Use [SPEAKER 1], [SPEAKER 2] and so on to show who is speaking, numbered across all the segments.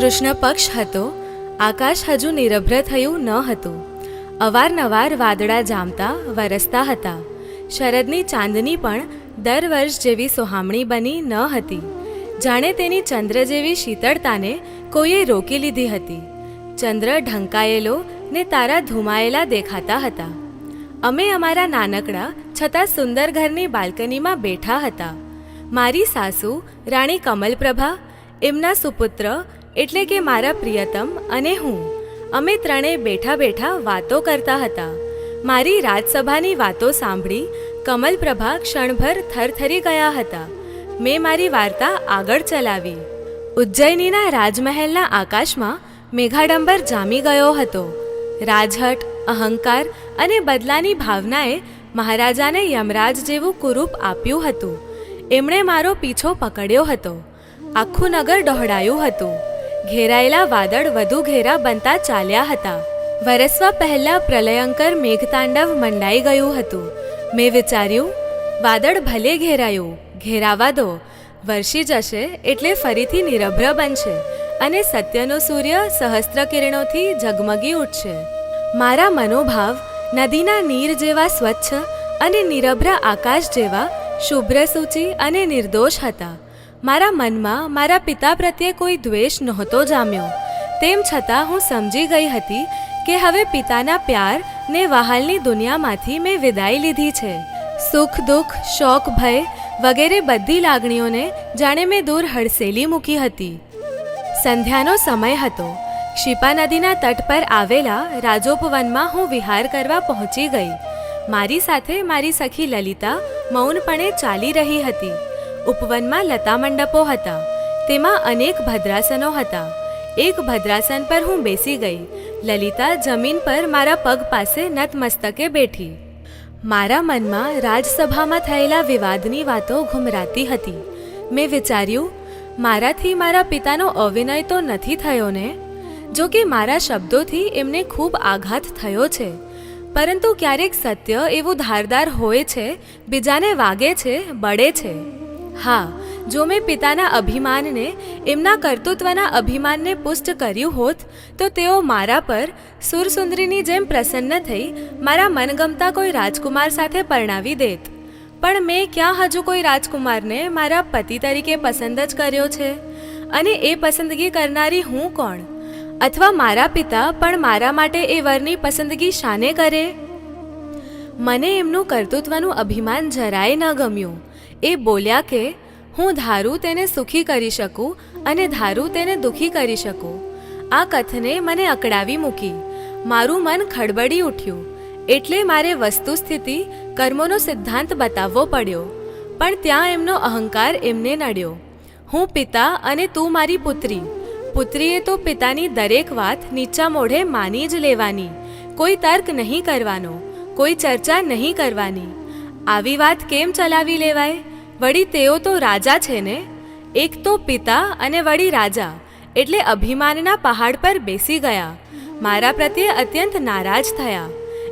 [SPEAKER 1] કૃષ્ણ પક્ષ હતો, આકાશ હજુ નિરભ્ર થયું ન હતું. અવારનવાર વાદળા જામતા, વરસતા હતા. શરદની ચાંદની પણ દર વર્ષ જેવી સોહામણી બની ન હતી. જાણે તેની ચંદ્ર જેવી શીતળતાને કોઈએ રોકી લીધી હતી. ચંદ્ર ઢંકાયેલો ને તારા ધુમાયેલા દેખાતા હતા. અમે અમારા નાનકડા છતાં સુંદર ઘરની બાલ્કનીમાં બેઠા હતા. મારી સાસુ, રાણી કમલપ્રભા, એમના સુપુત્ર એટલે કે મારા પ્રિયતમ અને હું. અમે ત્રણેય બેઠા બેઠા વાતો કરતા હતા. મારી રાજસભાની વાતો સાંભળી કમલપ્રભા ક્ષણભર થરથરી ગયા હતા. મેં મારી વાર્તા આગળ ચલાવી. ઉજ્જૈનીના રાજમહેલના આકાશમાં મેઘાડંબર જામી ગયો હતો. રાજહટ, અહંકાર અને બદલાની ભાવનાએ મહારાજાને યમરાજ જેવું કુરૂપ આપ્યું હતું. એમણે મારો પીછો પકડ્યો હતો. આખું નગર ડહોળાયું હતું. ઘેરાયેલા વાદળ વધુ ઘેરા બનતા ચાલ્યા હતા. વરસવા પહેલા પ્રલયંકર મેઘતાંડવ મંડાઈ ગયું હતું. મેં વિચાર્યું, વાદળ ભલે ઘેરાયું, ઘેરાવા દો. વરસી જશે એટલે ફરીથી નિરભ્ર બનશે અને સત્યનો સૂર્ય સહસ્ત્ર કિરણોથી ઝગમગી ઉઠશે. મારા મનોભાવ નદીના નીર જેવા સ્વચ્છ અને નિરભ્ર આકાશ જેવા શુભ્ર સૂચિ અને નિર્દોષ હતા. મારા મનમાં મારા પિતા પ્રત્યે કોઈ દ્વેષ નહોતો જામ્યો. તેમ છતાં હું સમજી ગઈ હતી કે હવે પિતાના પ્યાર ને વહાલની દુનિયામાંથી મેં વિદાય લીધી છે. સુખ, દુઃખ, શોક, ભય વગેરે બધી લાગણીઓને જાણે મેં દૂર હડસેલી મૂકી હતી. સંધ્યાનો સમય હતો. ક્ષિપા નદીના તટ પર આવેલા રાજોપવનમાં હું વિહાર કરવા પહોંચી ગઈ. મારી સાથે મારી સખી લલિતા મૌનપણે ચાલી રહી હતી. ઉપવનમાં લતા મંડપો હતા. તેમાં અનેક ભદ્રાસનો હતા. એક ભદ્રાસન પર હું બેસી ગઈ. લલિતા જમીન પર મારા પગ પાસે નતમસ્તકે બેઠી. મારા મનમાં રાજસભામાં થયેલા વિવાદની વાતો ઘુમરાતી હતી. મેં વિચાર્યું, મારાથી મારા પિતાનો અવિનય તો નથી થયો ને? જો કે મારા શબ્દોથી એમને ખૂબ આઘાત થયો છે. પરંતુ ક્યારેક સત્ય એવું ધારદાર હોય છે, બીજાને વાગે છે, બળે છે. હા, જો મેં પિતાના અભિમાનને, એમના કર્તૃત્વના અભિમાનને પુષ્ટ કર્યું હોત, તો તેઓ મારા પર સુરસુંદરીની જેમ પ્રસન્ન થઈ મારા મનગમતા કોઈ રાજકુમાર સાથે પરણાવી દેત. પણ મેં ક્યાં હજુ કોઈ રાજકુમારને મારા પતિ તરીકે પસંદ જ કર્યો છે? અને એ પસંદગી કરનારી હું કોણ? અથવા મારા પિતા પણ મારા માટે એ વરની પસંદગી શાને કરે? મને એમનું કર્તૃત્વનું અભિમાન જરાય ન ગમ્યું. એ બોલ્યા કે, હું ધારું તેને સુખી કરી શકું અને ધારું તેને દુખી કરી શકું. આ કથને મને અકળાવી મૂકી. મારું મન ખડબડી ઉઠ્યું. એટલે મારે વસ્તુ સ્થિતિ કર્મોનો સિદ્ધાંત બતાવવો પડ્યો. પણ ત્યાં એમનો અહંકાર એમને નડ્યો. હું પિતા અને તું મારી પુત્રી. પુત્રીએ તો પિતાની દરેક વાત નીચા મોઢે માની જ લેવાની. કોઈ તર્ક નહીં કરવાનો. કોઈ ચર્ચા નહીં કરવાની. આવી વાત કેમ ચલાવી લેવાય? વળી તેઓ તો રાજા છે ને? એક તો પિતા અને વળી રાજા, એટલે અભિમાનના પહાડ પર બેસી ગયા. મારા પ્રત્યે અત્યંત નારાજ થયા.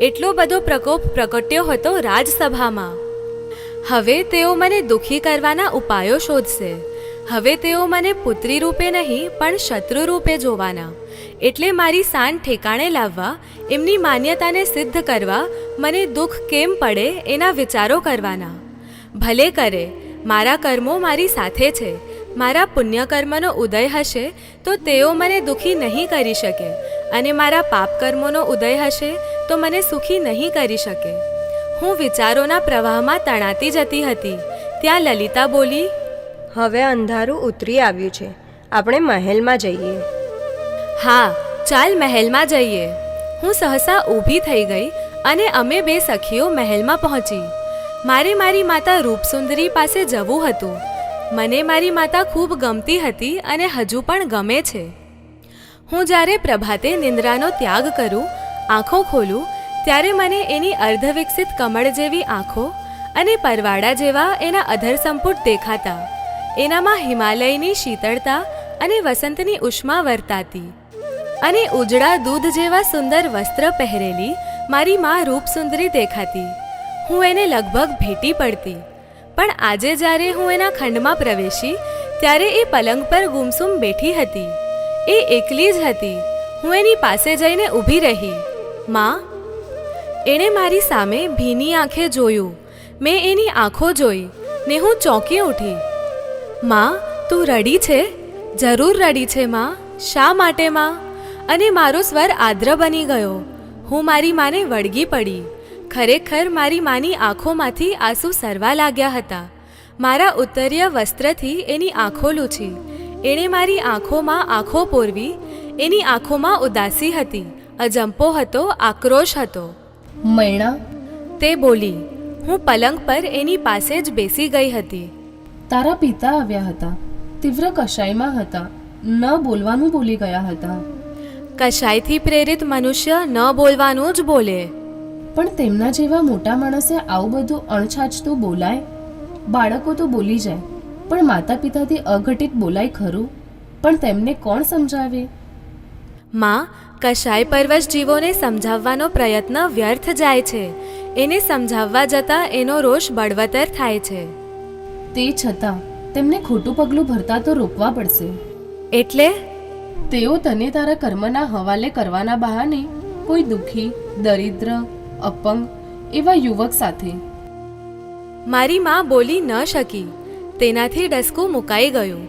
[SPEAKER 1] એટલો બધો પ્રકોપ પ્રગટ્યો હતો રાજસભામાં. હવે તેઓ મને દુઃખી કરવાના ઉપાયો શોધશે. હવે તેઓ મને પુત્રી રૂપે નહીં, પણ શત્રુ રૂપે જોવાના. એટલે મારી સાન ઠેકાણે લાવવા, એમની માન્યતાને સિદ્ધ કરવા, મને દુઃખ કેમ પડે એના વિચારો કરવાના. ભલે કરે મારા કર્મો મારી સાથે છે મારા પુણ્યકર્મનો ઉદય હશે તો તેઓ મને દુઃખી નહીં કરી શકે અને મારા પાપ કર્મોનો ઉદય હશે તો મને સુખી નહીં કરી શકે. હું વિચારોના પ્રવાહમાં તણાતી જતી હતી. ત્યાં લલિતા બોલી
[SPEAKER 2] હવે અંધારું ઉતરી આવ્યું છે. આપણે મહેલમાં જઈએ.
[SPEAKER 1] હા ચાલ મહેલમાં જઈએ. હું સહસા ઊભી થઈ ગઈ અને અમે બે સખીઓ મહેલમાં પહોંચી. મારે મારી માતા રૂપસુંદરી પાસે જવું હતું. મને મારી માતા ખૂબ ગમતી હતી અને હજુ પણ ગમે છે. હું જ્યારે પ્રભાતે નિંદ્રાનો ત્યાગ કરું, આંખો ખોલું, ત્યારે મને એની અર્ધવિકસિત કમળ જેવી આંખો અને પરવાડા જેવા એના અધર સંપુટ દેખાતા. એનામાં હિમાલયની શીતળતા અને વસંતની ઉષ્મા વર્તાતી. અને ઉજળા દૂધ જેવા સુંદર વસ્ત્ર પહેરેલી મારી મા રૂપસુંદરી દેખાતી. હું એને લગભગ ભેટી પડતી. પણ આજે જ્યારે હું એના ખંડમાં પ્રવેશી, ત્યારે એ પલંગ પર ગુમસુમ બેઠી હતી. એ એકલી જ હતી. હું એની પાસે જઈને ઊભી રહી. માં, એણે મારી સામે ભીની આંખે જોયું. મેં એની આંખો જોઈ, ને હું ચોંકી ઉઠી. માં, તું રડી છે? જરૂર રડી છે, માં. શા માટે, માં? અને મારો સ્વર આદ્ર બની ગયો. હું મારી માને વળગી પડી. ખરેખર મારી માની આંખોમાંથી આંસુ સરવા લાગ્યા હતા. મારા ઉત્તરીય વસ્ત્રથી એની આંખો લૂછી. એણે મારી આંખોમાં આંખો પોરવી. એની આંખોમાં ઉદાસી હતી. અજંપો હતો આક્રોશ હતો.
[SPEAKER 3] મૈણા?
[SPEAKER 1] તે બોલી હું પલંગ પર એની પાસે જ બેસી ગઈ હતી.
[SPEAKER 3] તારા પિતા આવ્યા હતા. તીવ્ર કશાયમાં હતા. ન બોલવાનું ભૂલી ગયા હતા.
[SPEAKER 1] કશાયથી પ્રેરિત મનુષ્ય ન બોલવાનું જ બોલે.
[SPEAKER 3] પણ તેમના જેવા મોટા માણસે આવું બધું અણછાછતું બોલાય? બાળકો તો બોલી જાય પણ માતા પિતાથી અઘટિત બોલાય ખરું? પણ તેમને કોણ સમજાવે?
[SPEAKER 1] માં કશાય પરવશ જીવોને સમજાવવાનો પ્રયત્ન વ્યર્થ જાય છે. એને સમજાવવા જતાં એનો રોષ બળવતર થાય છે.
[SPEAKER 3] તે છતાં તેમને ખોટું પગલું ભરતા તો રોકવા પડશે.
[SPEAKER 1] એટલે?
[SPEAKER 3] તેઓ તને તારા કર્મના હવાલે કરવાના બહાને કોઈ દુઃખી દરિદ્ર અપંગ એવા યુવક સાથે.
[SPEAKER 1] મારી માં બોલી ન શકી. તેનાથી ડસકું મુકાઈ ગયું.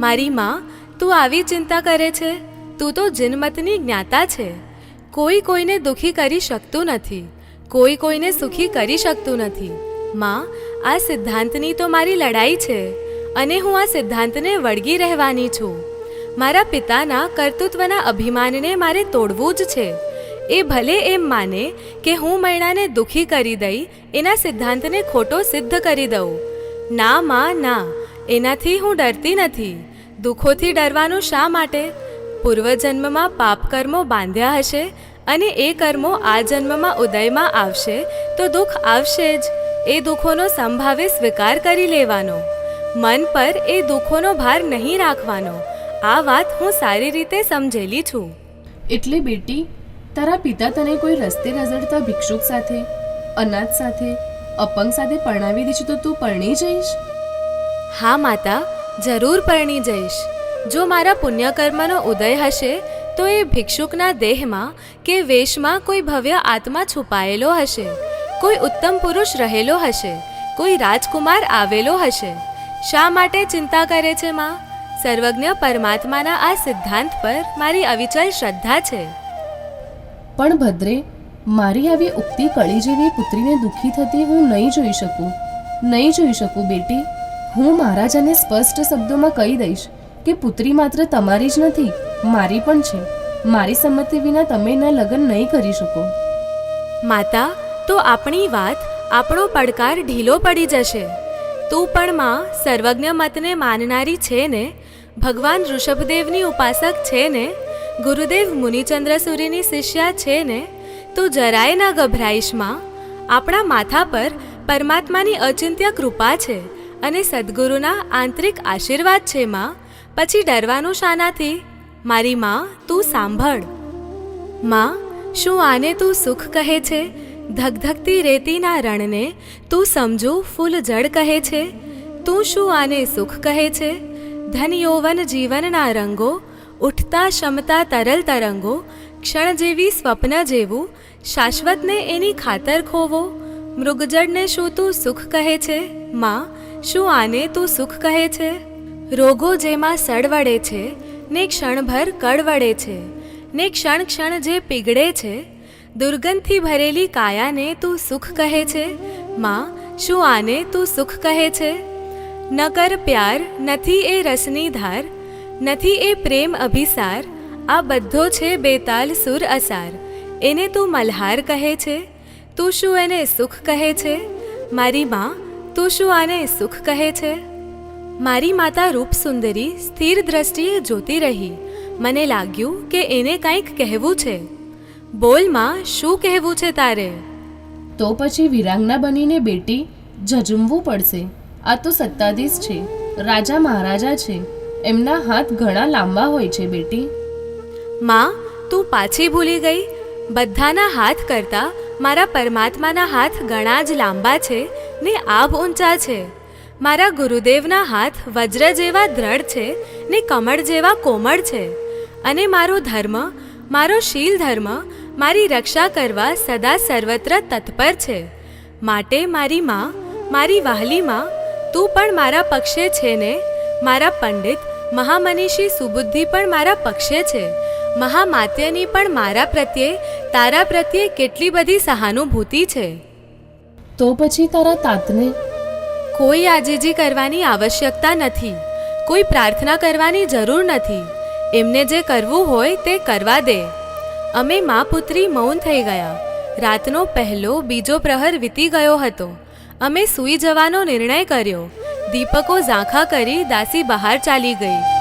[SPEAKER 1] મારી માં, તું આવી ચિંતા કરે છે? તું તો જિનમતની જ્ઞાતા છે. કોઈ કોઈને દુખી કરી શકતું નથી. કોઈ કોઈને સુખી કરી શકતું નથી. માં, આ સિદ્ધાંતની તો મારી લડાઈ છે અને હું આ સિદ્ધાંતને વળગી રહેવાની છું. મારા પિતાના કર્તૃત્વના અભિમાનને મારે તોડવું જ છે. એ ભલે એમ માને કે હું મૈણાને દુઃખી કરી દઈ, એના સિદ્ધાંતને ખોટો સિદ્ધ કરી દઉં. ના માં, ના, એનાથી હું ડરતી નથી. દુઃખોથી ડરવાનું શા માટે? પૂર્વજન્મમાં પાપ કર્મો બાંધ્યા હશે અને એ કર્મો આ જન્મમાં ઉદયમાં આવશે તો દુઃખ આવશે જ. એ દુઃખોનો સંભાવે સ્વીકાર કરી લેવાનો. મન પર એ દુઃખોનો ભાર નહીં રાખવાનો. આ વાત હું સારી રીતે સમજેલી છું.
[SPEAKER 3] એટલે બેટી તારા પિતા તને કોઈ રસ્તે રઝળતા ભિક્ષુક સાથે, અનાથ સાથે, અપંગ સાથે પરણાવી દેશે તો તું પરણી જઈશ?
[SPEAKER 1] હા માતા, જરૂર પરણી જઈશ. જો મારા પુણ્યકર્મનો ઉદય હશે, તો એ ભિક્ષુકના દેહમાં કે વેશમાં કોઈ ભવ્ય આત્મા છુપાયેલો હશે. કોઈ ઉત્તમ પુરુષ રહેલો હશે, કોઈ રાજકુમાર આવેલો હશે. શા માટે ચિંતા કરે છે માં? સર્વજ્ઞ પરમાત્માના આ સિદ્ધાંત પર મારી અવિચલ શ્રદ્ધા છે.
[SPEAKER 3] પણ ભદ્રે, મારી આવી ઉક્તિ કળી જેવી પુત્રીને દુઃખી થતી હું નહીં જોઈ શકું. નહીં જોઈ શકું, બેટી. હું મહારાજાને સ્પષ્ટ શબ્દોમાં કહી દઈશ કે પુત્રી માત્ર તમારી જ નથી, મારી પણ છે. મારી સંમતિ વિના તમે એના લગ્ન નહીં કરી શકો.
[SPEAKER 1] માતા, તો આપણી વાત આપણો પડકાર ઢીલો પડી જશે. તું પણ માં સર્વજ્ઞ મતને માનનારી છે ને? ભગવાન ઋષભદેવની ઉપાસક છે ને? ગુરુદેવ મુનિચંદ્ર સૂર્યની શિષ્યા છે ને, તું જરાય ના ગભરાઈશમાં. આપણા માથા પર પરમાત્માની અચિંત્ય કૃપા છે અને સદગુરુના આંતરિક આશીર્વાદ છે માં. પછી ડરવાનું શાનાથી? મારી માં, તું સાંભળ. માં, શું આને તું સુખ કહે છે? ધગધગતી રેતીના રણને તું સમજુ ફૂલ જળ કહે છે? તું શું આને સુખ કહે છે? ધન યૌવન જીવનના રંગો ઉઠતા શમતા તરલ તરંગો, ક્ષણ જેવી સ્વપ્ન જેવું, શાશ્વતને એની ખાતર ખોવો. મૃગજળને શું તું સુખ કહે છે? માં, શું આને તું સુખ કહે છે? રોગો જેમાં સડવડે છે, ને ક્ષણભર કડવડે છે, ને ક્ષણ ક્ષણ જે પીગળે છે, દુર્ગંધથી ભરેલી કાયાને તું સુખ કહે છે? માં, શું આને તું સુખ કહે છે? ન કર પ્યાર નથી એ રસની ધાર નથી એ પ્રેમ અભિસાર? આ બધો છે બેતાલ સુર અસાર. એને તું મલ્હાર કહે છે? તું શું એને સુખ કહે છે? મારી માં, તું શું આને સુખ કહે છે? મારી માતા રૂપસુંદરી સ્થિર દ્રષ્ટિએ જોતી રહી. મને લાગ્યું કે એને કંઈક કહેવું છે. બોલમાં, શું કહેવું છે તારે?
[SPEAKER 3] તો પછી વિરાંગના બનીને બેટી ઝઝુમવું પડશે. આ તો સત્તાધીશ છે. રાજા મહારાજા છે. એમના હાથ ઘણા લાંબા હોય છે, બેટી.
[SPEAKER 1] માં, તું પાછી ભૂલી ગઈ. બધાના હાથ કરતાં મારા પરમાત્માના હાથ ઘણા જ લાંબા છે ને આભ ઊંચા છે. મારા ગુરુદેવના હાથ વજ્ર જેવા દ્રઢ છે ને કમળ જેવા કોમળ છે. અને મારો ધર્મ, મારો શીલ ધર્મ, મારી રક્ષા કરવા સદા સર્વત્ર તત્પર છે. માટે મારી માં, મારી વહાલી માં, તું પણ મારા પક્ષે છે ને, મારા પંડિત મહામનીષી સુબુદ્ધિ પણ મારા પક્ષે છે. મહામાત્યની પણ મારા પ્રત્યે તારા પ્રત્યે કેટલી બધી સહાનુભૂતિ છે.
[SPEAKER 3] તો પછી તારા તાતને?
[SPEAKER 1] કોઈ આજીજી કરવાની આવશ્યકતા નથી. કોઈ પ્રાર્થના કરવાની જરૂર નથી. એમને જે કરવું હોય તે કરવા દે. અમે મા પુત્રી મૌન થઈ ગયા. રાતનો પહેલો બીજો પ્રહર વીતી ગયો હતો. અમે સૂઈ જવાનો નિર્ણય કર્યો. દીપકો ઝાંખા કરી દાસી બહાર ચાલી ગઈ.